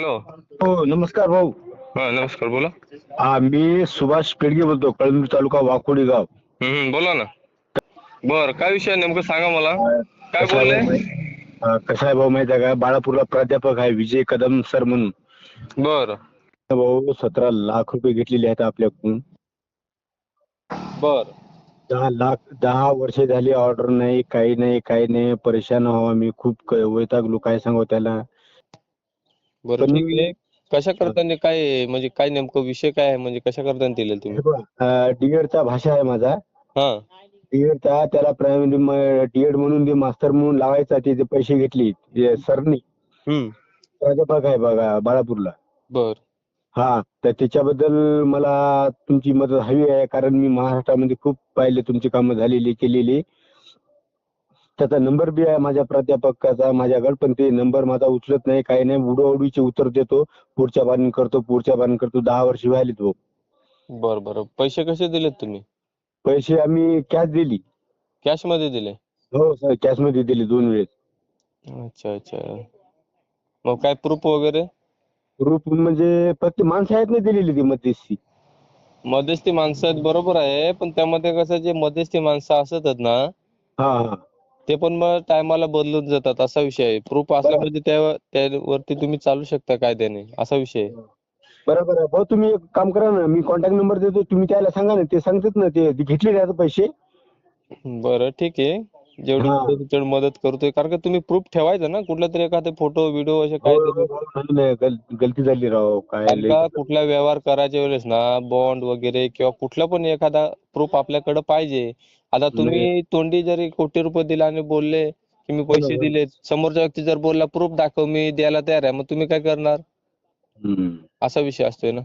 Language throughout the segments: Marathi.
हॅलो. हो नमस्कार भाऊ. हा नमस्कार बोला. हा मी सुभाष पेडगे बोलतो कळंबी तालुका वाकोडी गाव. हम्म, बोला ना. बर काय विषय आहे नेमकं सांगा मला. काय कसा आहे बोलले? भाऊ माहित- हा, कसा आहे भाऊ माहिती आहे का? बाळापूरला प्राध्यापक आहे विजय कदम सर म्हणून. बर. भाऊ सतरा लाख रुपये घेतलेले आहेत आपल्याकडून. बर. दहा लाख दहा वर्ष झाली ऑर्डर नाही काही नाही काही नाही परेशान व्हावा मी. खूप क- वैतागलो काय सांगू त्याला. बरं पण- ठीक आहे. कशा करताना काय म्हणजे काय नेमकं विषय काय आहे? म्हणजे कशा करताना दिले तुम्ही? डीएडचा भाषा आहे माझा. हा. डीएडचा त्याला प्रायमरी डीएड म्हणून ते मास्तर म्हणून लावायचा त्याचे पैसे घेतले ते सरनी. हम्म. प्राध्यापक आहे बघा बाळापूरला. बर. हा तर त्याच्याबद्दल मला तुमची मदत हवी आहे कारण मी महाराष्ट्रामध्ये खूप पाहिले तुमची कामं झालेली केलेली. त्याचा नंबर बी आहे माझ्या प्राध्यापकाचा माझ्याकडे पण ते नंबर माझा उचलत नाही काही नाही उडवाउडवीचे उत्तर देतो पुढच्या बारीन करतो पुढच्या बारीन करतो दहा वर्ष व्हायले तो बर बर. पैसे कसे दिलेत तुम्ही? पैसे आम्ही कॅश दिली. कॅशमध्ये दिले? हो सर कॅशमध्ये दिली दोन वेळेस. अच्छा अच्छा. मग काय प्रूफ वगैरे? रूप म्हणजे प्रत्येक माणसं आहेत ना दिलेली ती मध्यस्थी. मध्यस्थी माणसं आहेत बरोबर आहे. पण त्यामध्ये कसं जे मध्यस्थी माणसं असतात ना हा हा. ते पण मग टायमाला बदलून जातात असा विषय आहे. प्रूफ असल्यामध्ये त्या त्यावरती तुम्ही चालू शकता कायद्याने असा विषय आहे. बरोबर आहे. भाऊ तुम्ही एक काम करा ना मी कॉन्टॅक्ट नंबर देतो तुम्ही त्याला सांगा ना ते सांगतात ना ते ते घेतलेले आहेत पैसे. बरं ठीक आहे. जेवढी हा. तेवढी मदत करतोय. कारण का तुम्ही प्रूफ ठेवायचं ना कुठला तरी एखादा फोटो व्हिडिओ असे काय तरी नाही, गल- गलती झाली राव काय कारण लय- का कुठला व्यवहार करायच्या वेळेस ना बॉन्ड वगैरे किंवा कुठला पण एखादा प्रूफ आपल्याकडे पाहिजे. आता तुम्ही तोंडी जरी कोटी रुपये दिले आणि बोलले की मी पैसे. दिले समोरचा व्यक्ती जर बोलला प्रूफ दाखव मी द्यायला तयार आहे. मग तुम्ही काय करणार? असा विषय असतोय ना.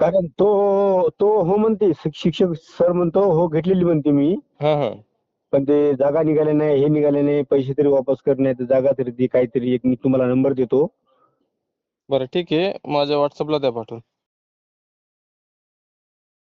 कारण तो तो हो म्हणते शिक- शिक्षक सर म्हणतो हो घेतलेली म्हणते मी. हा हा. पण ते जागा निघाले नाही हे निघाले नाही पैसे तरी वापस कर नाही तर जागा तरी दे काहीतरी एक मी तुम्हाला नंबर देतो. बरं ठीक आहे. माझ्या व्हॉट्सअपला द्या पाठवून.